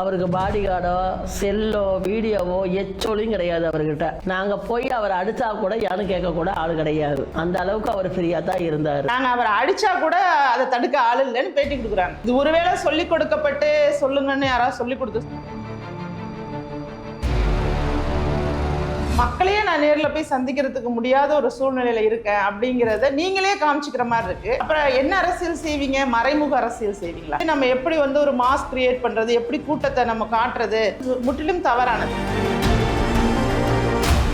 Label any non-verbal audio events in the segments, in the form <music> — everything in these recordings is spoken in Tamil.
அவருக்கு பாடி கார்டோ செல்லோ வீடியோவோ எச்சொலியும் கிடையாது அவர்கிட்ட. நாங்க போய் அவர் அடிச்சா கூட யாரும் கேட்க கூட ஆள் கிடையாது. அந்த அளவுக்கு அவர் ஃப்ரீயா தான் இருந்தாரு. நாங்க அவரை அடிச்சா கூட அதை தடுக்க ஆள் இல்லைன்னு பேட்டி கொடுக்குறாங்க. இது ஒருவேளை சொல்லி கொடுக்கப்பட்டு சொல்லுங்கன்னு யாராவது சொல்லி கொடுத்து மக்களையே நான் நேரில் போய் சந்திக்கிறதுக்கு முடியாத ஒரு சூழ்நிலையில இருக்கேன் அப்படிங்கிறத நீங்களே காமிச்சிக்கிற மாதிரி இருக்கு. அப்புறம் என்ன அரசியல் செய்வீங்க? மறைமுக அரசியல் செய்வீங்களா? நம்ம எப்படி வந்து ஒரு மாஸ் கிரியேட் பண்றது? எப்படி கூட்டத்தை நம்ம காட்டுறது? முற்றிலும் தவறானது.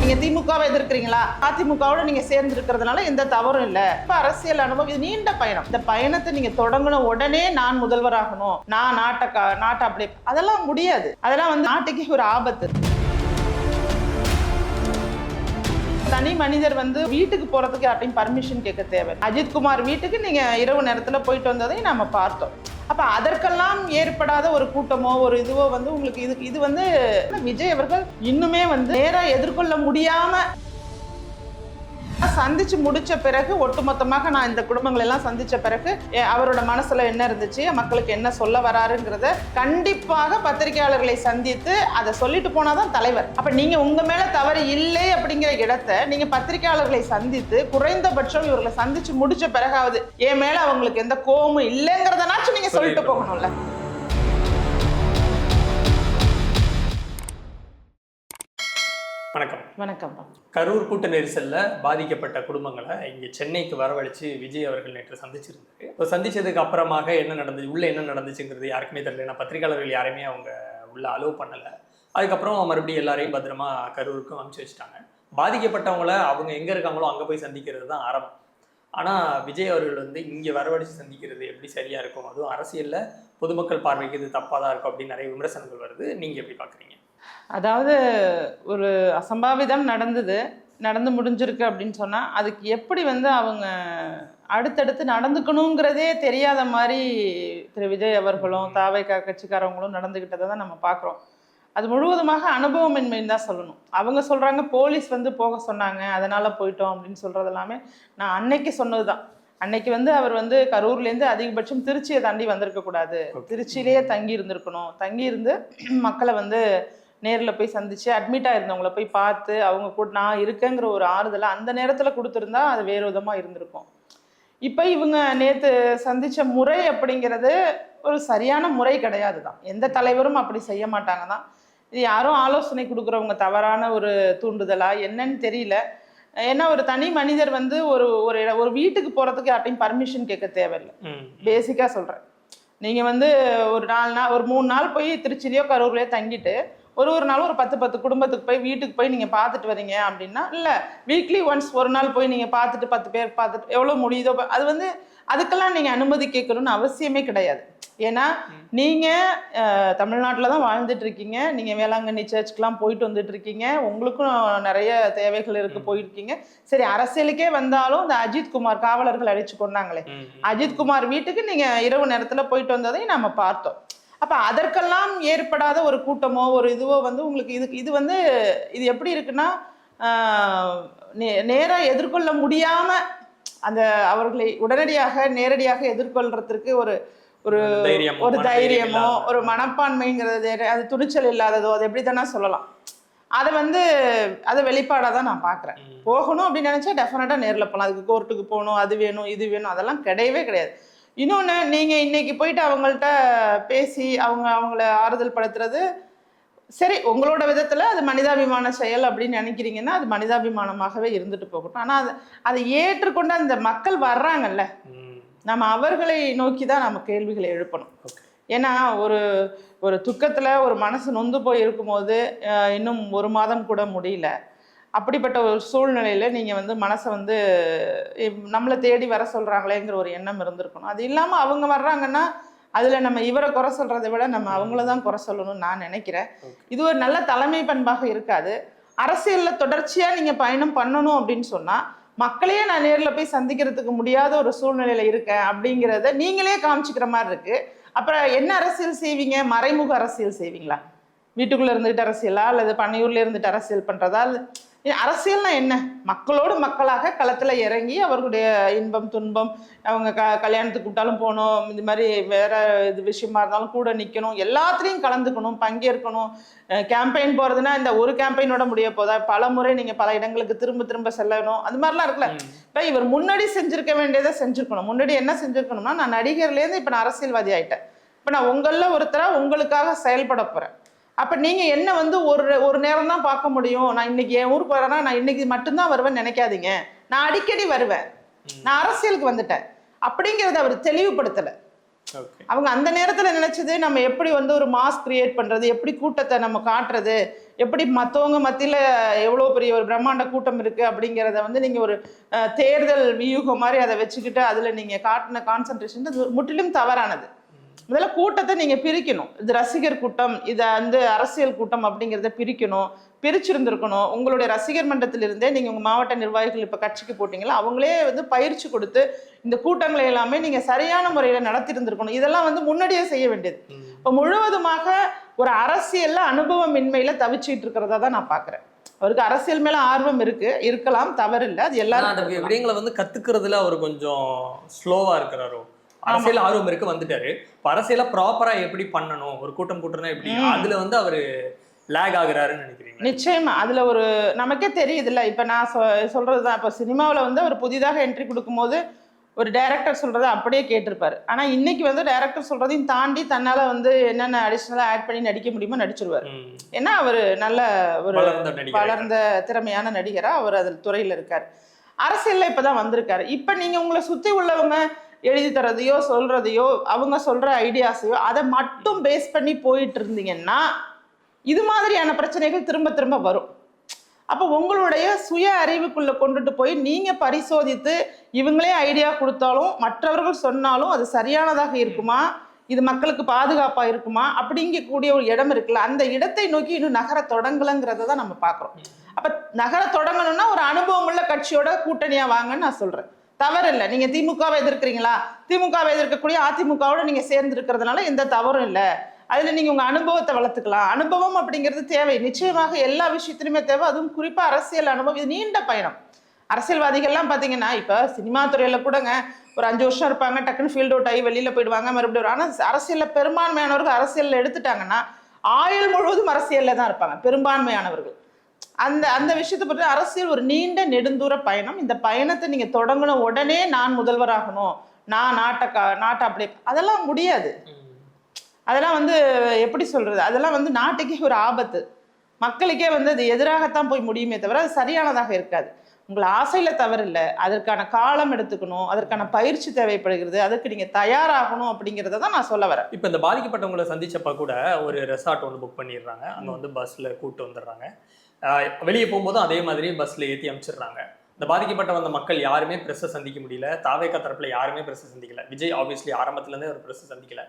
நீங்க திமுகவை எதிர்க்கிறீங்களா? அதிமுகவோட நீங்க சேர்ந்து இருக்கிறதுனால எந்த தவறும் இல்ல. இப்ப அரசியல் அனுபவம் இது நீண்ட பயணம். இந்த பயணத்தை நீங்க தொடங்கின உடனே நான் முதல்வராகணும். நான் நாட்டை நாட்டை அப்படி அதெல்லாம் முடியாது. அதெல்லாம் வந்து நாட்டுக்கே ஒரு ஆபத்து. தனி மனிதர் வந்து வீட்டுக்கு போறதுக்கு யார்ட்டையும் பர்மிஷன் கேட்க தேவை அஜித்குமார் வீட்டுக்கு நீங்க இரவு நேரத்துல போயிட்டு வந்ததையும் நம்ம பார்த்தோம். அப்ப அதற்கெல்லாம் ஏற்படாத ஒரு கூட்டமோ ஒரு இதுவோ வந்து உங்களுக்கு இது இது வந்து விஜய் அவர்கள் இன்னுமே வந்து நேரா எதிர்கொள்ள முடியாம சந்திச்சு முடிச்ச பிறகு ஒட்டுமொத்தமாக நான் இந்த குடும்பங்கள் எல்லாம் சந்திச்ச பிறகு அவரோட மனசுல என்ன இருந்துச்சு மக்களுக்கு என்ன சொல்ல வராருங்கிறத கண்டிப்பாக பத்திரிகையாளர்களை சந்தித்து அதை சொல்லிட்டு போனாதான் தலைவர். அப்ப நீங்க உங்க மேல தவறு இல்லை அப்படிங்கிற இடத்தை நீங்க பத்திரிகையாளர்களை சந்தித்து குறைந்தபட்சம் இவர்களை சந்திச்சு முடிச்ச பிறகாவது என் மேல அவங்களுக்கு எந்த கோபமும் இல்லைங்கிறதனாச்சும் நீங்க சொல்லிட்டு போகணும்ல. வணக்கம். வணக்கம் கரூர் கூட்ட நெரிசல்ல பாதிக்கப்பட்ட குடும்பங்களை இங்க சென்னைக்கு வரவழைச்சு விஜய் அவர்கள் நேற்று சந்திச்சிருந்தாரு. இப்போ சந்திச்சதுக்கு அப்புறமாக என்ன நடந்துச்சு உள்ள என்ன நடந்துச்சுங்கிறது யாருக்குமே தெரியல. ஏன்னா பத்திரிகையாளர்கள் யாருமே அவங்க உள்ள அலோவ் பண்ணல. அதுக்கப்புறம் மறுபடியும் எல்லாரையும் பத்திரமா கரூருக்கும் அனுப்பிச்சு வச்சுட்டாங்க. பாதிக்கப்பட்டவங்கள அவங்க எங்க இருக்காங்களோ அங்க போய் சந்திக்கிறது தான் ஆரம்பம். ஆனா விஜய் அவர்கள் வந்து இங்க வரவழைச்சு சந்திக்கிறது எப்படி சரியா இருக்கும்? அதுவும் அரசியல்ல பொதுமக்கள் பார்வைக்கு இது தப்பா தான் இருக்கும் அப்படின்னு நிறைய விமர்சனங்கள் வருது. நீங்க எப்படி பாக்குறீங்க? அதாவது ஒரு அசம்பாவிதம் நடந்தது நடந்து முடிஞ்சிருக்கு அப்படின்னு சொன்னால் அதுக்கு எப்படி வந்து அவங்க அடுத்தடுத்து நடந்துக்கணுங்கிறதே தெரியாத மாதிரி திரு விஜய் அவர்களும் தாவை கட்சிக்காரவங்களும் நடந்துக்கிட்டதை தான் நம்ம பார்க்குறோம். அது முழுவதுமாக அனுபவமின்மைன்னு தான் சொல்லணும். அவங்க சொல்கிறாங்க போலீஸ் வந்து போக சொன்னாங்க அதனால் போயிட்டோம் அப்படின்னு சொல்கிறது எல்லாமே நான் அன்னைக்கு சொன்னது தான். அன்னைக்கு வந்து அவர் வந்து கரூர்லேருந்து அதிகபட்சம் திருச்சியை தாண்டி வந்திருக்க கூடாது திருச்சியிலேயே தங்கி இருந்திருக்கணும். தங்கி இருந்து <clears throat> மக்களை வந்து நேரில் போய் சந்திச்சு அட்மிட் ஆயிருந்தவங்கள போய் பார்த்து அவங்க கூட நான் இருக்கேங்கிற ஒரு ஆறுதலை அந்த நேரத்தில் கொடுத்துருந்தா அது வேறு விதமாக இருந்திருக்கும். இப்போ இவங்க நேற்று சந்திச்ச முறை அப்படிங்கிறது ஒரு சரியான முறை கிடையாது தான் எந்த தலைவரும் அப்படி செய்ய மாட்டாங்க தான் இது யாரும் ஆலோசனை கொடுக்குறவங்க தவறான ஒரு தூண்டுதலா என்னன்னு தெரியல. ஏன்னா ஒரு தனி மனிதர் வந்து ஒரு ஒரு ஒரு வீட்டுக்கு போகிறதுக்கு யார்ட்டையும் பர்மிஷன் கேட்க தேவையில்லை. பேசிக்காக சொல்கிறேன் நீங்கள் வந்து ஒரு நாலு நாள் ஒரு மூணு நாள் போய் திருச்சிலையோ கரூர்லையோ தங்கிட்டு ஒரு ஒரு நாளும் ஒரு பத்து பத்து குடும்பத்துக்கு போய் வீட்டுக்கு போய் நீங்கள் பார்த்துட்டு வரீங்க அப்படின்னா இல்லை வீக்லி ஒன்ஸ் ஒரு நாள் போய் நீங்கள் பார்த்துட்டு பத்து பேர் பார்த்துட்டு எவ்வளோ முடியுதோ அது வந்து அதுக்கெல்லாம் நீங்கள் அனுமதி கேட்கணும்னு அவசியமே கிடையாது. ஏன்னா நீங்கள் தமிழ்நாட்டில் தான் வாழ்ந்துட்டு இருக்கீங்க. நீங்கள் வேளாங்கண்ணி சர்ச்சுக்கெலாம் போயிட்டு வந்துட்டு இருக்கீங்க. உங்களுக்கும் நிறைய தேவைகள் இருக்கு போயிருக்கீங்க. சரி அரசியலுக்கே வந்தாலும் இந்த அஜித் குமார் காவலர்கள் அடிச்சு கொண்டாங்களே. அஜித்குமார் வீட்டுக்கு நீங்க இரவு நேரத்துல போயிட்டு வந்ததையும் நம்ம பார்த்தோம். அப்ப அதற்கெல்லாம் ஏற்படாத ஒரு கூட்டமோ ஒரு இதுவோ வந்து உங்களுக்கு இது இது வந்து இது எப்படி இருக்குன்னா ஆஹ், நே- நேரா எதிர்கொள்ள முடியாம அந்த அவர்களை உடனடியாக நேரடியாக எதிர்கொள்றதுக்கு ஒரு ஒரு தைரியமோ, ஒரு தைரியம். ஒரு மனப்பான்மைங்கிறது அது துணிச்சல் இல்லாததோ அது எப்படி தானே சொல்லலாம் அதை வந்து அதை வெளிப்பாடாக தான் நான் பார்க்குறேன். போகணும் அப்படின்னு நினச்சா டெஃபினட்டாக நேரில் போகலாம் அதுக்கு கோர்ட்டுக்கு போகணும் அது வேணும் இது வேணும் அதெல்லாம் கிடையவே கிடையாது இன்னொன்று நீங்கள் இன்னைக்கு போயிட்டு அவங்கள்ட்ட பேசி அவங்க அவங்கள ஆறுதல் படுத்துறது சரி உங்களோட விதத்தில் அது மனிதாபிமான செயல் அப்படின்னு நினைக்கிறீங்கன்னா அது மனிதாபிமானமாகவே இருந்துட்டு போகட்டும். ஆனால் அது அதை ஏற்றுக்கொண்டு அந்த மக்கள் வர்றாங்கல்ல நம்ம அவர்களை நோக்கி தான் நம்ம கேள்விகளை எழுப்பணும். ஏன்னா ஒரு ஒரு துக்கத்தில் ஒரு மனசு நொந்து போய் இருக்கும்போது இன்னும் ஒரு மாதம் கூட முடியல. அப்படிப்பட்ட ஒரு சூழ்நிலையில் நீங்கள் வந்து மனசை வந்து நம்மளை தேடி வர சொல்கிறாங்களேங்கிற ஒரு எண்ணம் இருந்திருக்கணும். அது இல்லாமல் அவங்க வர்றாங்கன்னா அதில் நம்ம இவரை குறை சொல்கிறத விட நம்ம அவங்கள தான் குறை சொல்லணும்னு நான் நினைக்கிறேன். இது ஒரு நல்ல தலைமை பண்பாக இருக்காது. அரசியலில் தொடர்ச்சியாக நீங்கள் பயணம் பண்ணணும் அப்படின்னு சொன்னால் மக்களையே நான் நேரில் போய் சந்திக்கிறதுக்கு முடியாத ஒரு சூழ்நிலையில் இருக்கேன் அப்படிங்கிறத நீங்களே காமிச்சிக்கிற மாதிரி இருக்கு. அப்புறம் என்ன அரசியல் செய்வீங்க? மறைமுக அரசியல் செய்வீங்களா? வீட்டுக்குள்ளே இருந்துகிட்டு அரசியலா? அல்லது பண்ணையூர்ல இருந்துட்டு அரசியல் பண்ணுறதா அரசியல்னா என்ன? மக்களோடு மக்களாக களத்துல இறங்கி அவர்களுடைய இன்பம் துன்பம் அவங்க க கல்யாணத்துக்கு கூப்பிட்டாலும் போகணும் இந்த மாதிரி வேற இது விஷயமா இருந்தாலும் கூட நிக்கணும் எல்லாத்துலேயும் கலந்துக்கணும் பங்கேற்கணும். கேம்பெயின் போறதுன்னா இந்த ஒரு கேம்பெயினோட முடிய போதா? பல முறை நீங்க பல இடங்களுக்கு திரும்ப திரும்ப செல்லணும். அந்த மாதிரிலாம் இருக்குல்ல. இப்போ இவர் முன்னாடி செஞ்சிருக்க வேண்டியதை செஞ்சிருக்கணும். முன்னாடி என்ன செஞ்சிருக்கணும்னா நான் நடிகர்லேருந்து இப்போ நான் அரசியல்வாதி ஆயிட்டேன். இப்போ நான் உங்களில் ஒருத்தரா உங்களுக்காக செயல்பட போறேன். அப்போ நீங்க என்ன வந்து ஒரு ஒரு நேரம் தான் பார்க்க முடியும். நான் இன்னைக்கு என் ஊருக்கு வரேன்னா நான் இன்னைக்கு மட்டும்தான் வருவேன்னு நினைக்காதீங்க. நான் அடிக்கடி வருவேன். நான் அரசியலுக்கு வந்துட்டேன். அப்படிங்கிறத அவர் தெளிவுபடுத்தலை. அவங்க அந்த நேரத்தில் நினைச்சது நம்ம எப்படி வந்து ஒரு மாஸ் கிரியேட் பண்றது எப்படி கூட்டத்தை நம்ம காட்டுறது எப்படி மற்றவங்க மத்தியில் எவ்வளோ பெரிய ஒரு பிரம்மாண்ட கூட்டம் இருக்கு அப்படிங்கிறத வந்து நீங்கள் ஒரு தேர்தல் வியூகம் மாதிரி அதை வச்சுக்கிட்டு அதில் நீங்கள் காட்டின கான்சன்ட்ரேஷன் முற்றிலும் தவறானது. முதல்ல கூட்டத்தை நீங்கள் பிரிக்கணும். இது ரசிகர் கூட்டம் இதை வந்து அரசியல் கூட்டம் அப்படிங்கிறத பிரிக்கணும் பிரிச்சிருந்திருக்கணும். உங்களுடைய ரசிகர் மன்றத்திலிருந்தே நீங்கள் உங்கள் மாவட்ட நிர்வாகிகள் இப்போ கட்சிக்கு போட்டிங்களா? அவங்களே வந்து பயிற்சி கொடுத்து இந்த கூட்டங்களை எல்லாமே நீங்கள் சரியான முறையில் நடத்தியிருந்திருக்கணும் இதெல்லாம் வந்து முன்னாடியே செய்ய வேண்டியது. இப்போ முழுவதுமாக ஒரு அரசியல்ல அனுபவம் இன்மையில தவிச்சிட்டு இருக்கிறதா தான் நான் பார்க்குறேன் அவருக்கு அரசியல் மேல ஆர்வம் இருக்கு. இருக்கலாம் தவறு இல்லை அது எல்லாரும் அந்த விடயங்களை வந்து கத்துக்கிறதுல அவர் கொஞ்சம் ஸ்லோவா இருக்கிறாரோ? அரசியல் ஆர்வம் இருக்கு வந்துட்டாரு. அரசியல ப்ராப்பரா எப்படி பண்ணணும்? ஒரு கூட்டம் கூட்டுறதுனா எப்படி? அதுல வந்து அவரு லேக் ஆகுறாருன்னு நினைக்கிறீங்க நிச்சயமா. அதுல ஒரு நமக்கே தெரியுதுல்ல. இப்ப நான் சொல்றதுதான். இப்ப சினிமாவில் வந்து அவர் புதிதாக என்ட்ரி கொடுக்கும்போது ஒரு டைரக்டர் சொல்றதை அப்படியே கேட்டிருப்பாரு. ஆனா இன்னைக்கு வந்து டைரக்டர் சொல்றதையும் தாண்டி தன்னால வந்து என்னென்ன அடிஷ்னலா ஆட் பண்ணி நடிக்க முடியுமோ நடிச்சிருவாரு. ஏன்னா அவர் நல்ல ஒரு வளர்ந்த திறமையான நடிகரா அவர் அதில் துறையில் இருக்கார். அரசியல்ல இப்பதான் வந்திருக்காரு. இப்ப நீங்க உங்களை சுத்தி உள்ளவங்க எழுதி தரதையோ சொல்றதையோ அவங்க சொல்ற ஐடியாஸையோ அதை மட்டும் பேஸ் பண்ணி போயிட்டு இருந்தீங்கன்னா இது மாதிரியான பிரச்சனைகள் திரும்ப திரும்ப வரும். அப்போ உங்களுடைய சுய அறிவுக்குள்ள கொண்டுட்டு போய் நீங்க பரிசோதித்து இவங்களே ஐடியா கொடுத்தாலும் மற்றவர்கள் சொன்னாலும் அது சரியானதாக இருக்குமா? இது மக்களுக்கு பாதுகாப்பா இருக்குமா? அப்படிங்கக்கூடிய ஒரு இடம் இருக்குல்ல அந்த இடத்தை நோக்கி இன்னும் நகர தொடங்கலைங்கிறத தான் நம்ம பார்க்குறோம். அப்ப நகர தொடங்கணும்னா ஒரு அனுபவம் உள்ள கட்சியோட கூட்டணியா வாங்கன்னு நான் சொல்றேன். தவறு இல்லை நீங்கள் திமுகவை எதிர்க்கிறீங்களா? திமுகவை எதிர்க்கக்கூடிய அதிமுகவோட நீங்கள் சேர்ந்து இருக்கிறதுனால எந்த தவறும் இல்லை. அதில் நீங்கள் உங்கள் அனுபவத்தை வளர்த்துக்கலாம். அனுபவம் அப்படிங்கிறது தேவை. நிச்சயமாக எல்லா விஷயத்திலுமே தேவை. அதுவும் குறிப்பாக அரசியல் அனுபவம். இது நீண்ட பயணம். அரசியல்வாதிகள்லாம் பார்த்தீங்கன்னா இப்போ சினிமா துறையில் கூடங்க ஒரு அஞ்சு வருஷம் இருப்பாங்க டக்குன்னு ஃபீல்டு அவுட் ஆகி வெளியில் போயிடுவாங்க மறுபடியும் வரும். அரசியலில் பெரும்பான்மையானவர்கள் அரசியலில் எடுத்துட்டாங்கன்னா ஆயுள் முழுவதும் அரசியலில் தான் இருப்பாங்க. பெரும்பான்மையானவர்கள். அந்த அந்த விஷயத்தை பற்றி அரசியல் ஒரு நீண்ட நெடுந்தூர பயணம். இந்த பயணத்தை நீங்க தொடங்கின உடனே நான் முதல்வராகணும் நான் நாட்டை கா- நாட்டை அப்படி அதெல்லாம் முடியாது. அதெல்லாம் வந்து எப்படி சொல்றது? அதெல்லாம் வந்து நாட்டுக்கே ஒரு ஆபத்து. மக்களுக்கே வந்து அது எதிராகத்தான் போய் முடியுமே தவிர அது சரியானதாக இருக்காது. உங்கள் ஆசையில தவறு இல்லை அதற்கான காலம் எடுத்துக்கணும். அதற்கான பயிற்சி தேவைப்படுகிறது. அதுக்கு நீங்க தயாராகணும் அப்படிங்கிறத தான் நான் சொல்ல வரேன். இப்போ இந்த பாதிக்கப்பட்டவங்களை சந்திச்சப்ப கூட ஒரு ரெசார்ட் ஒன்று புக் பண்ணிடுறாங்க. அங்கே வந்து பஸ்ல கூப்பிட்டு வந்துடுறாங்க. வெளியே போகும்போதும் அதே மாதிரி பஸ்ல ஏத்தி அமைச்சிடுறாங்க. இந்த பாதிக்கப்பட்ட வந்த மக்கள் யாருமே பிரஸ்ஸை சந்திக்க முடியல. தாவேக்கா தரப்புல யாருமே பிரஸ்ஸை சந்திக்கல. விஜய் ஆப்வியஸ்லி ஆரம்பத்துல இருந்தே ஒரு பிரஸ்ஸை சந்திக்கல.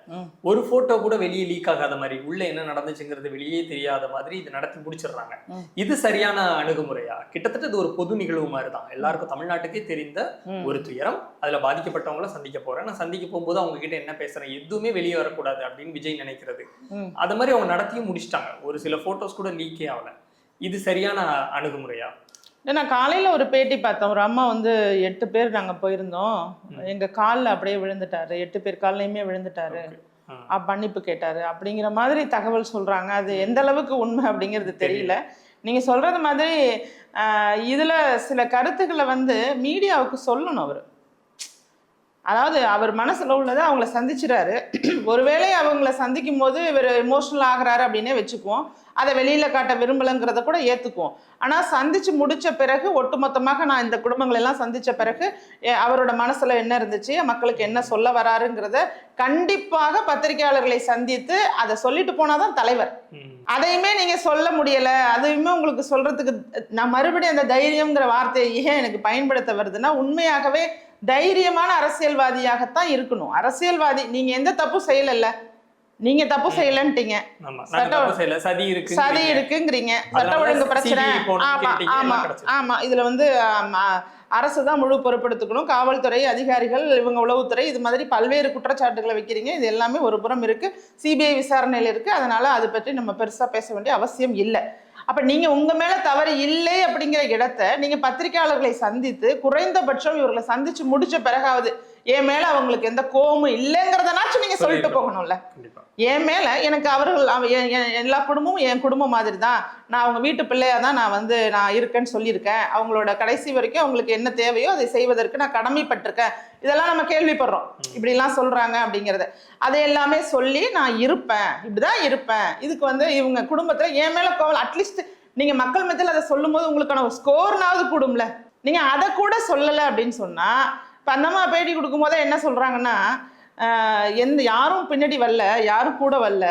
ஒரு போட்டோ கூட வெளியே லீக் ஆகாத மாதிரி உள்ள என்ன நடந்துச்சுங்கிறது வெளியே தெரியாத மாதிரி இது நடத்தி முடிச்சிடுறாங்க. இது சரியான அணுகுமுறையா? கிட்டத்தட்ட இது ஒரு பொது நிகழ்வு மாதிரி தான் எல்லாருக்கும் தமிழ்நாட்டுக்கே தெரிந்த. ஒரு துயரம். அதுல பாதிக்கப்பட்டவங்கள சந்திக்க போறேன். நான் சந்திக்க போகும்போது அவங்க கிட்ட என்ன பேசுறேன்? எதுவுமே வெளியே வரக்கூடாது அப்படின்னு விஜய் நினைக்கிறது. அது மாதிரி அவங்க நடத்தியும் முடிச்சிட்டாங்க. ஒரு சில போட்டோஸ் கூட லீக்கே ஆகல. இது சரியான அணுகுமுறையா? நான் காலையில ஒரு பேட்டி பார்த்தேன். ஒரு அம்மா வந்து எட்டு பேர் நாங்க போயிருந்தோம். எங்க கால்ல அப்படியே விழுந்துட்டாரு. எட்டு பேர் கால்லையுமே விழுந்துட்டாரு. மன்னிப்பு கேட்டாரு. அப்படிங்கிற மாதிரி தகவல் சொல்றாங்க. அது எந்த அளவுக்கு உண்மை அப்படிங்கிறது தெரியல. நீங்க சொல்றது மாதிரி இதுல சில கருத்துக்களை வந்து மீடியாவுக்கு சொல்லணும் அவர். அதாவது அவர் மனசில் உள்ளதை அவங்கள சந்திச்சிறாரு. ஒருவேளை அவங்கள சந்திக்கும் போது இவர் எமோஷனல் ஆகிறாரு அப்படின்னே வச்சுக்குவோம். அதை வெளியில் காட்ட விரும்பலைங்கிறத கூட ஏற்றுக்குவோம் ஆனால் சந்திச்சு முடித்த பிறகு ஒட்டுமொத்தமாக நான் இந்த குடும்பங்கள் எல்லாம் சந்தித்த பிறகு அவரோட மனசில் என்ன இருந்துச்சு மக்களுக்கு என்ன சொல்ல வராருங்கிறத கண்டிப்பாக பத்திரிகையாளர்களை சந்தித்து அதை சொல்லிட்டு போனாதான் தலைவர். அதையுமே நீங்க சொல்ல முடியல. அதையுமே உங்களுக்கு சொல்றதுக்கு நான் மறுபடியும் அந்த தைரியம்ங்கிற வார்த்தையை ஏன் எனக்கு பயன்படுத்த வருதுன்னா உண்மையாகவே தைரியமான அரசியல்வாதியாகத்தான் இருக்கணும். அரசியல்வாதி நீங்க எந்த தப்பும் செய்யலல்ல. நீங்க தப்பு செய்யலன்ட்டீங்க. ஆமா. நாங்க தப்பு செய்யல. சதி இருக்கு சதி இருக்குங்கிறீங்க. சட்ட ஒழுங்கு பிரச்சனை. ஆமா ஆமா. ஆமா. இதுல வந்து அரசு தான் முழு பொறுப்பெடுத்துக்கணும். காவல்துறை அதிகாரிகள் இவங்க உளவுத்துறை இது மாதிரி பல்வேறு குற்றச்சாட்டுகளை வைக்கிறீங்க. இது எல்லாமே ஒரு புறம் இருக்கு. சிபிஐ விசாரணையில் இருக்கு. அதனால அதை பற்றி நம்ம பெருசா பேச வேண்டிய அவசியம் இல்லை. அப்ப நீங்க உங்க மேல தவறு இல்லை அப்படிங்கிற இடத்த நீங்க பத்திரிகையாளர்களை சந்தித்து குறைந்தபட்சம் இவர்களை சந்திச்சு முடிச்ச பிறகாவது என் மேல அவங்களுக்கு எந்த கோபமும் இல்லைங்கிறதனாச்சும் நீங்க சொல்லிட்டு போகணும்ல. என் மேல எனக்கு அவர்கள் எல்லா குடும்பமும் என் குடும்பம் மாதிரி தான் நான் அவங்க வீட்டு பிள்ளையா தான் நான் வந்து நான் இருக்கேன்னு சொல்லியிருக்கேன். அவங்களோட கடைசி வரைக்கும் அவங்களுக்கு என்ன தேவையோ அதை செய்வதற்கு நான் கடமைப்பட்டிருக்கேன். இதெல்லாம் நம்ம கேள்விப்படுறோம். இப்படிலாம் சொல்றாங்க அப்படிங்கறத. அதை எல்லாமே சொல்லி நான் இருப்பேன். இப்படிதான் இருப்பேன். இதுக்கு வந்து இவங்க குடும்பத்துல என் மேல கோவல் அட்லீஸ்ட் நீங்க மக்கள் மத்தியில் அதை சொல்லும்போது உங்களுக்கான ஒரு ஸ்கோர்னாவது கூடும்ல. நீங்க அதை கூட சொல்லலை அப்படின்னு சொன்னா இப்ப அந்தம்மா பேட்டி கொடுக்கும் போதே என்ன சொல்றாங்கன்னா ஆஹ் எந்த யாரும் பின்னாடி வரல யாரும் கூட வரல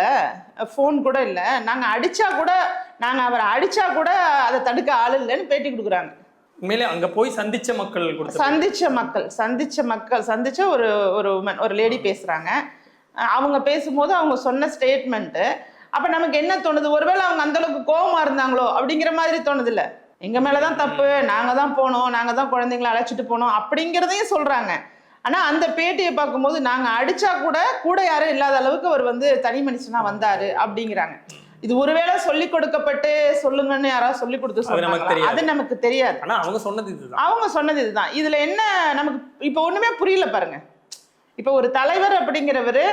ஃபோன் கூட இல்லை. நாங்கள் அடிச்சா கூட நாங்கள் அவரை அடிச்சா கூட அதை தடுக்க ஆள் இல்லைன்னு பேட்டி கொடுக்குறாங்க. உண்மையிலே அங்க போய் சந்திச்ச மக்கள் கொடுத்த சந்திச்ச மக்கள் சந்திச்ச மக்கள் சந்திச்ச ஒரு ஒரு உமன் ஒரு லேடி பேசுறாங்க. அஹ் அவங்க பேசும்போது அவங்க சொன்ன ஸ்டேட்மெண்ட்டு அப்ப நமக்கு என்ன தோணுது? ஒருவேளை அவங்க அந்த அளவுக்கு கோவமா இருந்தாங்களோ அப்படிங்கிற மாதிரி தோணுது எங்க மேலதான் தப்பு நாங்க தான் போனோம் நாங்க தான் குழந்தைங்களை அழைச்சிட்டு போனோம் அப்படிங்கிறதையும் சொல்றாங்க. ஆனா அந்த பேட்டியை பார்க்கும்போது நாங்க அடிச்சா கூட கூட யாரும் இல்லாத அளவுக்கு அவர் வந்து தனி மனுஷனா வந்தாரு அப்படிங்கிறாங்க. இது ஒருவேளை சொல்லி கொடுக்கப்பட்டு சொல்லுங்கன்னு யாராவது சொல்லி கொடுத்து அது நமக்கு சொன்னாங்களா? தெரியாது. அது நமக்கு தெரியாது. ஆனா அவங்க சொன்னது இதுதான். அவங்க சொன்னது இதுதான். இதுல என்ன நமக்கு இப்ப ஒண்ணுமே புரியல பாருங்க. இப்ப ஒரு தலைவர் அப்படிங்கிறவரு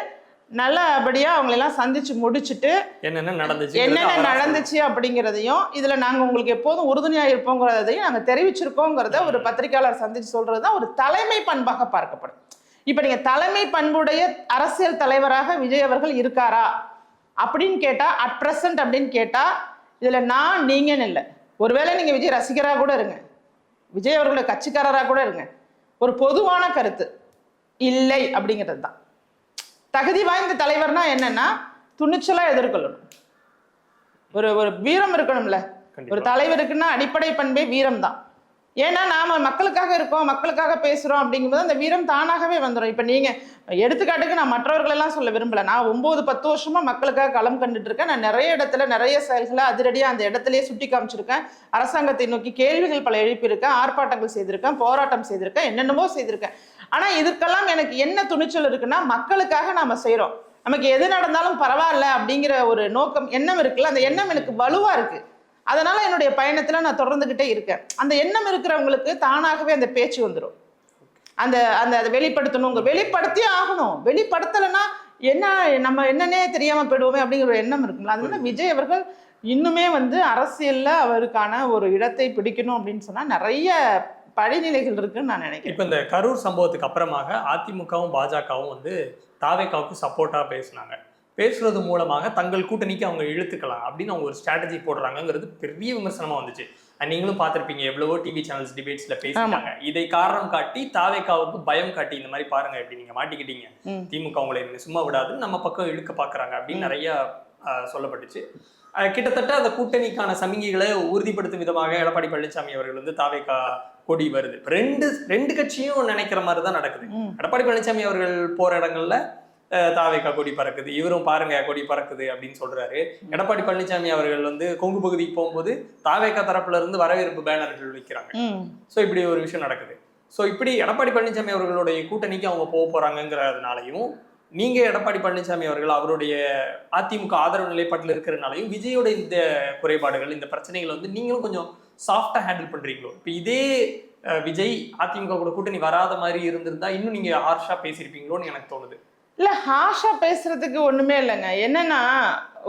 நல்லபடியா அவங்களை எல்லாம் சந்திச்சு முடிச்சுட்டு என்னென்ன நடந்துச்சு என்னென்ன நடந்துச்சு அப்படிங்கிறதையும் இதுல நாங்க உங்களுக்கு எப்போதும் உறுதுணையா இருப்போங்கிறதையும் நாங்க தெரிவிச்சிருக்கோங்கிறத ஒரு பத்திரிகையாளர் சந்திச்சு சொல்றதுதான் ஒரு தலைமை பண்பாக பார்க்கப்படும். இப்ப நீங்க தலைமை பண்புடைய அரசியல் தலைவராக விஜய் அவர்கள் இருக்காரா அப்படின்னு கேட்டா அட் பிரசன்ட் அப்படின்னு கேட்டா இதுல நான் நீங்கன்னு இல்லை. ஒருவேளை நீங்க விஜய் ரசிகரா கூட இருங்க. விஜய் அவர்களோட கட்சிக்காரரா கூட இருங்க. ஒரு பொதுவான கருத்து. இல்லை அப்படிங்கிறது தான். தகுதி வாய்ந்த தலைவர்னா என்னன்னா துணிச்சலா எதிர்கொள்ளணும். ஒரு ஒரு வீரம் இருக்கணும்ல. ஒரு தலைவருக்குன்னா அடிப்படை பண்பே வீரம் தான் ஏன்னா நாம மக்களுக்காக இருக்கோம் மக்களுக்காக பேசுறோம் அப்படிங்கும்போது அந்த வீரம் தானாகவே வந்துடும் இப்ப நீங்க எடுத்துக்காட்டுக்கு நான் மற்றவர்களெல்லாம் சொல்ல விரும்பல. நான் ஒன்பது பத்து வருஷமா மக்களுக்காக களம் கண்டுட்டு இருக்கேன் நான் நிறைய இடத்துல நிறைய செயல்களை அதிரடியா அந்த இடத்துலயே சுட்டி காமிச்சிருக்கேன். அரசாங்கத்தை நோக்கி கேள்விகள் பல எழுப்பியிருக்கேன். ஆர்ப்பாட்டங்கள் செய்திருக்கேன். போராட்டம் செய்திருக்கேன். என்னென்னமோ செய்திருக்கேன். ஆனா இதுக்கெல்லாம் எனக்கு என்ன துணிச்சல் இருக்குன்னா மக்களுக்காக நாம செய்றோம். நமக்கு எது நடந்தாலும் பரவாயில்ல அப்படிங்கிற ஒரு நோக்கம் எண்ணம் இருக்குல்ல அந்த எண்ணம் எனக்கு வலுவா இருக்கு. அதனால என்னுடைய பயணத்துல நான் தொடர்ந்துகிட்டே இருக்கேன். அந்த எண்ணம் இருக்கிறவங்களுக்கு தானாகவே அந்த பேச்சு வந்துடும் அந்த அந்த அதை வெளிப்படுத்தணுங்க வெளிப்படுத்தியே ஆகணும். வெளிப்படுத்தலைன்னா என்ன நம்ம என்னன்னே தெரியாம போயிடுவோமே அப்படிங்கிற ஒரு எண்ணம் இருக்குங்களா அதனால விஜய் அவர்கள் இன்னுமே வந்து அரசியல்ல அவருக்கான ஒரு இடத்தை பிடிக்கணும் அப்படின்னு சொன்னா நிறைய படிநிலைகள் இருக்குன்னு நான் நினைக்கிறேன். இப்போ இந்த கரூர் சம்பவத்துக்கு அப்புறமாக அதிமுகவும் பாஜகவும் வந்து தாவேக்காவுக்கு சப்போர்ட்டா பேசுனாங்க. பேசுறது மூலமாக தங்கள் கூட்டணிக்கு அவங்க இழுத்துக்கலாம் அப்படின்னு அவங்க ஒரு ஸ்ட்ராட்டஜி போடுறாங்கங்கிறது பெரிய விமர்சனமா வந்துச்சு. நீங்களும் பார்த்திருப்பீங்க எவ்வளவோ டிவி சேனல்ஸ் டிபேட்ஸ்ல பேசிட்டாங்க. இதை காரணம் காட்டி தாவேக்காவுக்கு பயம் காட்டி இந்த மாதிரி பாருங்க இப்படி நீங்க மாட்டிக்கிட்டீங்க. திமுக உங்களை சும்மா விடாது நம்ம பக்கம் இழுக்க பாக்குறாங்க அப்படின்னு நிறைய சொல்லப்பட்டுச்சு. கிட்டத்தட்ட அந்த கூட்டணிக்கான சமிகைகளை உறுதிப்படுத்தும் விதமாக எடப்பாடி பழனிசாமி அவர்கள் வந்து தாவேக்கா கொடி வருது. ரெண்டு ரெண்டு கட்சியும் நினைக்கிற மாதிரி தான் நடக்குது. எடப்பாடி பழனிசாமி அவர்கள் போற இடங்கள்ல தாவேக்கா கொடி பறக்குது. இவரும் பாருங்க கொடி பறக்குது அப்படின்னு சொல்றாரு. எடப்பாடி பழனிசாமி அவர்கள் வந்து கொங்கு பகுதிக்கு போகும்போது தாவேக்கா தரப்புல இருந்து வரவேற்பு பேனர்கள் வைக்கிறாங்க. ஸோ இப்படி ஒரு விஷயம் நடக்குது. ஸோ இப்படி எடப்பாடி பழனிசாமி அவர்களுடைய கூட்டணிக்கு அவங்க போக போறாங்கங்கிறதுனாலையும் நீங்க எடப்பாடி பழனிசாமி அவர்கள் அவருடைய அதிமுக ஆதரவு நிலைப்பாட்டில் இருக்கிறதுனாலையும் விஜயோட இந்த குறைபாடுகள் இந்த பிரச்சனைகள் வந்து நீங்களும் கொஞ்சம் சாஃப்டா ஹேண்டில் பண்றீங்களோ? இப்போ இதே விஜய் அதிமுக கூட கூட்டணி வராத மாதிரி இருந்திருந்தா இன்னும் நீங்க ஹார்ஷா பேசியிருப்பீங்களோன்னு எனக்கு தோணுது. இல்ல ஹாஷா பேசுறதுக்கு ஒண்ணுமே இல்லைங்க. என்னன்னா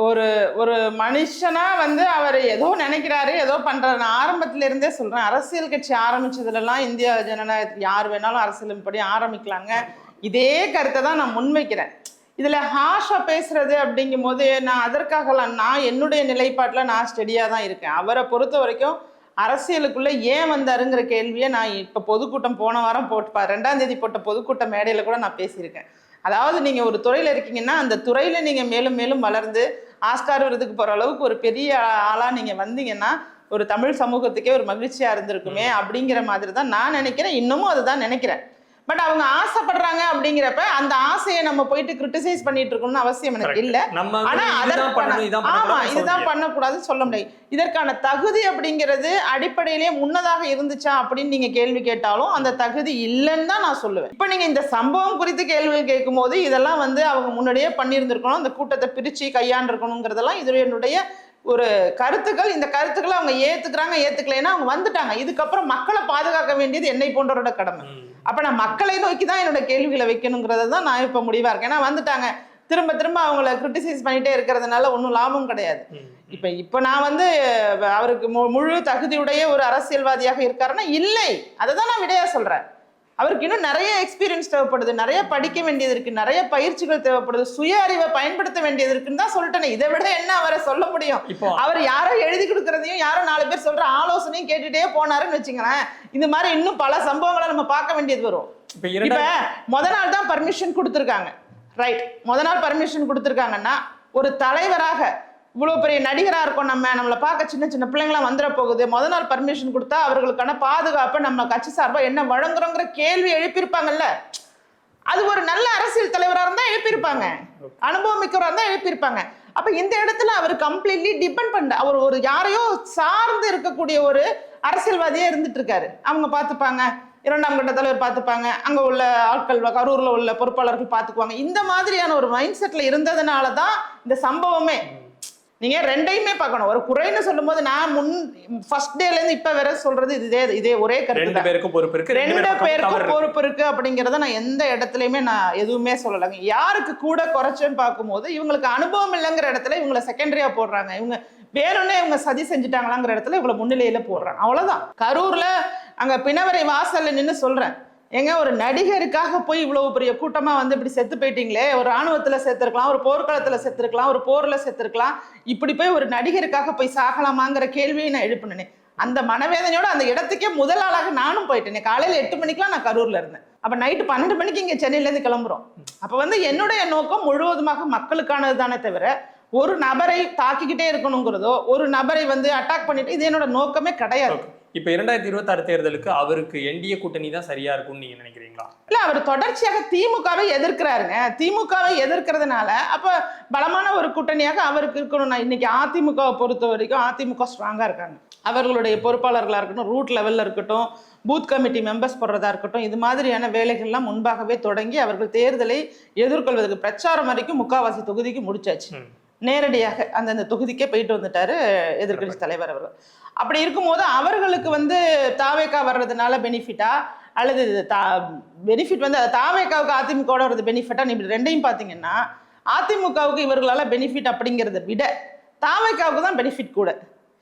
ஒரு ஒரு மனுஷனா வந்து அவர் ஏதோ நினைக்கிறாரு ஏதோ பண்றாரு. நான் ஆரம்பத்துல இருந்தே சொல்றேன் அரசியல் கட்சி ஆரம்பிச்சதுலலாம் இந்திய ஜனநாயகத்துக்கு யார் வேணாலும் அரசியல் படி ஆரம்பிக்கலாங்க. இதே கருத்தை தான் நான் முன்வைக்கிறேன். இதுல ஹாஷா பேசுறது அப்படிங்கும் போது நான் அதற்காகலாம் நான் என்னுடைய நிலைப்பாட்டுல நான் ஸ்டெடியா தான் இருக்கேன். அவரை பொறுத்த வரைக்கும் அரசியலுக்குள்ள ஏன் வந்தாருங்கிற கேள்வியை நான் இப்ப பொதுக்கூட்டம் போன வாரம் போட்டு பா- ரெண்டாம் தேதி போட்ட பொதுக்கூட்ட மேடையில கூட நான் பேசியிருக்கேன். அதாவது நீங்க ஒரு துறையில இருக்கீங்கன்னா அந்த துறையில நீங்க மேலும் மேலும் வளர்ந்து ஆஸ்கார் விருதுக்கு போற அளவுக்கு ஒரு பெரிய ஆளா நீங்க வந்தீங்கன்னா ஒரு தமிழ் சமூகத்துக்கே ஒரு மகிழ்ச்சியா இருந்திருக்குமே அப்படிங்கிற மாதிரி தான் நான் நினைக்கிறேன். இன்னமும் அதுதான் நினைக்கிறேன். பட் அவங்க ஆசைப்படுறாங்க அப்படிங்கிறப்ப அந்த ஆசையை நம்ம போயிட்டு கிரிட்டிசைஸ் பண்ணிட்டு இருக்கணும்னு அவசியம் எனக்கு. இல்ல. ஆனா அதற்கான ஆமா இதுதான் முடியாது. பண்ணக்கூடாதுன்னு சொல்ல முடியாது. இதற்கான தகுதி அப்படிங்கிறது அடிப்படையிலேயே முன்னதாக இருந்துச்சா அப்படின்னு நீங்க கேள்வி கேட்டாலும் அந்த தகுதி இல்லைன்னு தான் நான் சொல்லுவேன். இப்போ நீங்க இந்த சம்பவம் குறித்து கேள்விகள் கேட்கும்போது இதெல்லாம் வந்து அவங்க முன்னாடியே பண்ணியிருந்திருக்கணும். அந்த கூட்டத்தை பிரிச்சு கையாண்டிருக்கணுங்கிறதெல்லாம் இதனுடைய ஒரு கருத்துக்கள். இந்த கருத்துக்களை அவங்க ஏத்துக்கிறாங்க ஏத்துக்கலைன்னா அவங்க வந்துட்டாங்க. இதுக்கப்புறம் மக்களை பாதுகாக்க வேண்டியது என்னை போன்றவரோட கடமை. அப்ப நான் மக்களை நோக்கி தான் என்னோட கேள்விகளை வைக்கணுங்கிறத தான் நான் இப்ப முடிவா இருக்கேன். ஏன்னா வந்துட்டாங்க. திரும்ப திரும்ப அவங்கள கிரிட்டிசைஸ் பண்ணிட்டே இருக்கிறதுனால ஒன்றும் லாபம் கிடையாது. இப்ப இப்ப நான் வந்து அவருக்கு முழு தகுதியுடைய ஒரு அரசியல்வாதியாக இருக்காருன்னா இல்லை. அதை தான் நான் விடையா சொல்றேன். அவருக்கு இன்னும் நிறைய எக்ஸ்பீரியன்ஸ் தேவைப்படுது நிறைய படிக்க வேண்டியது இருக்கு நிறைய பயிற்சிகள் தேவைப்படுது சுய அறிவை பயன்படுத்த வேண்டியது இருக்குன்னு தான் சொல்லிட்டேனே. இதை விட என்ன அவரை சொல்ல முடியும்? இப்போ அவர் யாரோ எழுதி கொடுக்கறதையும் யாரோ நாலு பேர் சொல்ற ஆலோசனையும் கேட்டுட்டே போனாருன்னு வச்சுங்களேன் இந்த மாதிரி இன்னும் பல சம்பவங்களை நம்ம பார்க்க வேண்டியது வரும். இப்ப முத நாள் தான் பர்மிஷன் கொடுத்துருக்காங்க. ரைட் முத நாள் பர்மிஷன் கொடுத்துருக்காங்கன்னா ஒரு தலைவராக இவ்வளோ பெரிய நடிகராக இருக்கோம் நம்ம. நம்மளை பார்க்க சின்ன சின்ன பிள்ளைங்களாம் வந்துட போகுது. முத நாள் பர்மிஷன் கொடுத்தா அவர்களுக்கான பாதுகாப்பை நம்ம கட்சி சார்பாக என்ன வழங்குறோங்கிற கேள்வி எழுப்பியிருப்பாங்கல்ல. அது ஒரு நல்ல அரசியல் தலைவராக இருந்தால் எழுப்பியிருப்பாங்க. அனுபவம் மிக்கவராக இருந்தால் எழுப்பியிருப்பாங்க. அப்போ இந்த இடத்துல அவர் கம்ப்ளீட்லி டிபெண்ட் பண்ண அவர் ஒரு யாரையோ சார்ந்து இருக்கக்கூடிய ஒரு அரசியல்வாதியே இருந்துட்டு இருக்காரு அவங்க பார்த்துப்பாங்க. இரண்டாம் கட்ட தலைவர் பார்த்துப்பாங்க. அங்கே உள்ள ஆட்கள் கரூரில் உள்ள பொறுப்பாளர்கள் பார்த்துக்குவாங்க. இந்த மாதிரியான ஒரு மைண்ட் செட்டில் இருந்ததுனால தான் இந்த சம்பவமே. நீங்க ரெண்டையுமே பார்க்கணும். ஒரு குறைன்னு சொல்லும்போது நான் முன் ஃபர்ஸ்ட் டேல இருந்து இப்ப வரை சொல்றது இதே இதே ஒரே கருத்து ரெண்டு பேருக்கும் பொறுப்பு இருக்கு ரெண்டு பேருக்கும். பொறுப்பு இருக்கு அப்படிங்கறத நான் எந்த இடத்துலயுமே நான் எதுவுமே சொல்லலைங்க. யாருக்கு கூட குறைச்சேன்னு பார்க்கும்போது இவங்களுக்கு அனுபவம் இல்லைங்கிற இடத்துல இவங்களை செகண்டரியா போடுறாங்க. இவங்க வேணும்னே இவங்க சதி செஞ்சுட்டாங்களாங்கிற இடத்துல இவங்களை முன்னிலையில போடுறாங்க. அவ்வளவுதான். கரூர்ல அங்க பிணவரை வாசல்ல நின்னு சொல்றேன். ஏங்க ஒரு நடிகருக்காக போய் இவ்வளவு பெரிய கூட்டமா வந்து இப்படி செத்து போயிட்டீங்களே? ஒரு ராணுவத்துல செத்துருக்கலாம் ஒரு போர்க்களத்துல செத்துருக்கலாம் ஒரு போர்ல செத்துருக்கலாம் இப்படி போய் ஒரு நடிகருக்காக போய் சாகலாமாங்கிற கேள்வியை நான் எழுப்பினேனே. அந்த மனவேதனையோட அந்த இடத்துக்கே முதல் ஆளாக நானும் போயிட்டேனே. காலையில எட்டு மணிக்கெல்லாம் நான் கரூர்ல இருந்தேன். அப்ப நைட்டு பன்னெண்டு மணிக்கு இங்க சென்னையில இருந்து கிளம்புறோம். அப்ப வந்து என்னுடைய நோக்கம் முழுவதுமாக மக்களுக்கானது தானே தவிர ஒரு நபரை தாக்கிக்கிட்டே இருக்கணுங்கிறதோ ஒரு நபரை வந்து அட்டாக் பண்ணிட்டு இது என்னோட நோக்கமே கிடையாது. இப்ப இரண்டாயிரத்தி இருபத்தாறு தேர்தலுக்கு அவருக்கு என்டிஏ கூட்டணி தான் சரியா இருக்கும்னு நீங்க நினைக்கிறீங்களா? இல்ல அவர் தொடர்ச்சியாக திமுகவை எதிர்க்கிறாருங்க. திமுகவை எதிர்க்கிறதுனால அப்ப பலமான ஒரு கூட்டணியாக அவருக்கு இருக்கணும் நான் இன்னைக்கு அதிமுகவை பொறுத்த வரைக்கும் அதிமுக ஸ்ட்ராங்கா இருக்காங்க. அவர்களுடைய பொறுப்பாளர்களா இருக்கட்டும் ரூட் லெவல்ல இருக்கட்டும் பூத் கமிட்டி மெம்பர்ஸ் போடுறதா இருக்கட்டும் இது மாதிரியான வேலைகள்லாம் முன்பாகவே தொடங்கி அவர்கள் தேர்தலை எதிர்கொள்வதற்கு பிரச்சாரம் வரைக்கும் முக்காவாசி தொகுதிக்கு முடிச்சாச்சு. நேரடியாக அந்தந்த தொகுதிக்கே போயிட்டு வந்துட்டாரு எதிர்க்கட்சி தலைவர் அவர்கள். அப்படி இருக்கும்போது அவர்களுக்கு வந்து தாவேக்கா வர்றதுனால பெனிஃபிட்டா அல்லது தா பெனிஃபிட் வந்து தாவேக்காவுக்கு அதிமுகவோட வர்றது பெனிஃபிட்டா நீ ரெண்டையும் பார்த்தீங்கன்னா அதிமுகவுக்கு இவர்களால பெனிஃபிட் அப்படிங்கிறத விட தாவேக்காவுக்கு தான் பெனிஃபிட் கூட.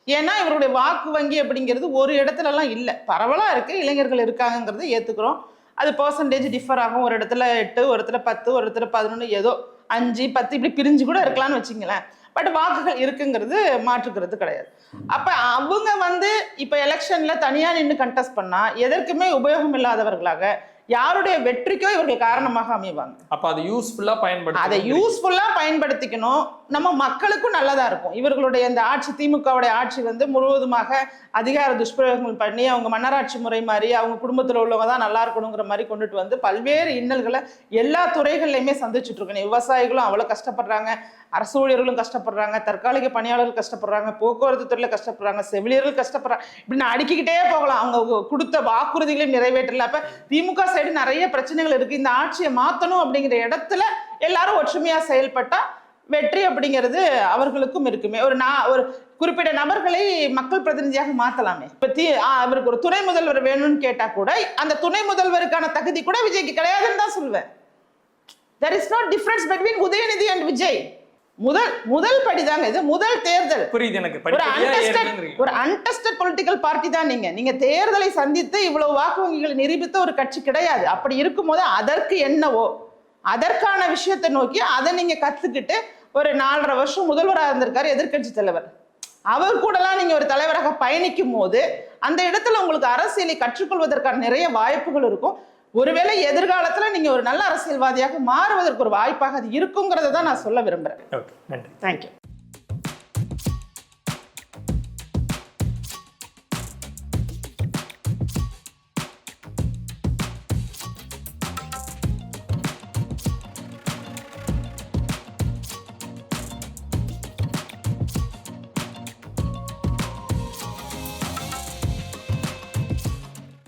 ஏன்னா இவருடைய வாக்கு வங்கி அப்படிங்கிறது ஒரு இடத்துலலாம் இல்லை. பரவலாக இருக்குது இளைஞர்கள் இருக்காங்கங்கிறத ஏற்றுக்கிறோம் அது பர்சன்டேஜ் டிஃபர் ஆகும். ஒரு இடத்துல எட்டு ஒரு இடத்துல பத்து ஒரு இடத்துல பதினொன்று ஏதோ அஞ்சு பத்து இப்படி பிரிஞ்சு கூட இருக்கலாம்னு வச்சுங்களேன். பட் வாக்குகள் இருக்குங்கிறது மாற்றுக்கிறது கிடையாது. அப்ப அவங்க வந்து இப்ப எலெக்ஷன்ல தனியா நின்று கண்டெஸ்ட் பண்ணா எதற்குமே உபயோகம் இல்லாதவர்களாக யாருடைய வெற்றிக்கோ இவர்கள் காரணமாக அமைவாங்க. அப்ப அது யூஸ்ஃபுல்லா அதை பயன்படுத்த யூஸ்ஃபுல்லா பயன்படுத்திக்கணும். நம்ம மக்களுக்கும் நல்லதா இருக்கும். இவர்களுடைய இந்த ஆட்சி திமுகவுடைய ஆட்சி வந்து முழுவதுமாக அதிகார துஷ்பிரயோகங்கள் பண்ணி அவங்க மன்னராட்சி முறை மாதிரி அவங்க குடும்பத்தில் உள்ளவங்க தான் நல்லா இருக்கணுங்கிற மாதிரி கொண்டுட்டு வந்து பல்வேறு இன்னல்களை எல்லா துறைகள்லையுமே சந்திச்சுட்டு இருக்கணும். விவசாயிகளும் அவ்வளோ கஷ்டப்படுறாங்க. அரசு ஊழியர்களும் கஷ்டப்படுறாங்க. தற்காலிக பணியாளர்கள் கஷ்டப்படுறாங்க. போக்குவரத்து துறையில் கஷ்டப்படுறாங்க. செவிலியர்கள் கஷ்டப்படுறாங்க. இப்படி நான் அடுக்கிக்கிட்டே போகலாம். அவங்க கொடுத்த வாக்குறுதிகளை நிறைவேற்றல. அப்ப திமுக சைடு நிறைய பிரச்சனைகள் இருக்கு. இந்த ஆட்சியை மாத்தணும் அப்படிங்கிற இடத்துல எல்லாரும் ஒற்றுமையா செயல்பட்டா வெற்றி அப்படிங்கிறது அவர்களுக்கும் இருக்குமே. ஒரு நான் ஒரு குறிப்பிட்ட நபர்களை மக்கள் பிரதிநிதியாக மாத்தலாமே. இப்ப அவருக்கு ஒரு துணை முதல்வர் வேணும்னு கேட்டா கூட அந்த துணை முதல்வருக்கான தகுதி கூட விஜய்க்கு கிடையாதுன்னு தான் சொல்லுவேன் there is not difference between Udhayanidhi and Vijay. முதல் முதல் படிதாங்க இது. முதல் தேர்தல். புரியுது எனக்கு. ஒரு அன்டெஸ்டட். ஒரு அன்டெஸ்டட் பொலிட்டிக்கல் பார்ட்டி தான் நீங்க. நீங்க தேர்தலை சந்தித்து இவ்வளவு வாக்கு வங்கிகளை நிரூபித்த ஒரு கட்சி கிடையாது. அப்படி இருக்கும்போது அதற்கு என்னவோ? அதற்கான விஷயத்தை நோக்கி அதை நீங்க கத்துக்கிட்டு ஒரு நாலரை வருஷம் முதல்வராக இருந்திருக்காரு எதிர்க்கட்சி தலைவர். அவர் கூடலாம் நீங்க ஒரு தலைவராக பயணிக்கும் போது அந்த இடத்துல உங்களுக்கு அரசியலை கற்றுக்கொள்வதற்கான நிறைய வாய்ப்புகள் இருக்கும். ஒருவேளை எதிர்காலத்துல நீங்க ஒரு நல்ல அரசியல்வாதியாக மாறுவதற்கு ஒரு வாய்ப்பாக அது இருக்குங்கிறத தான் நான் சொல்ல விரும்புறேன். ஓகே நன்றி. தேங்க்யூ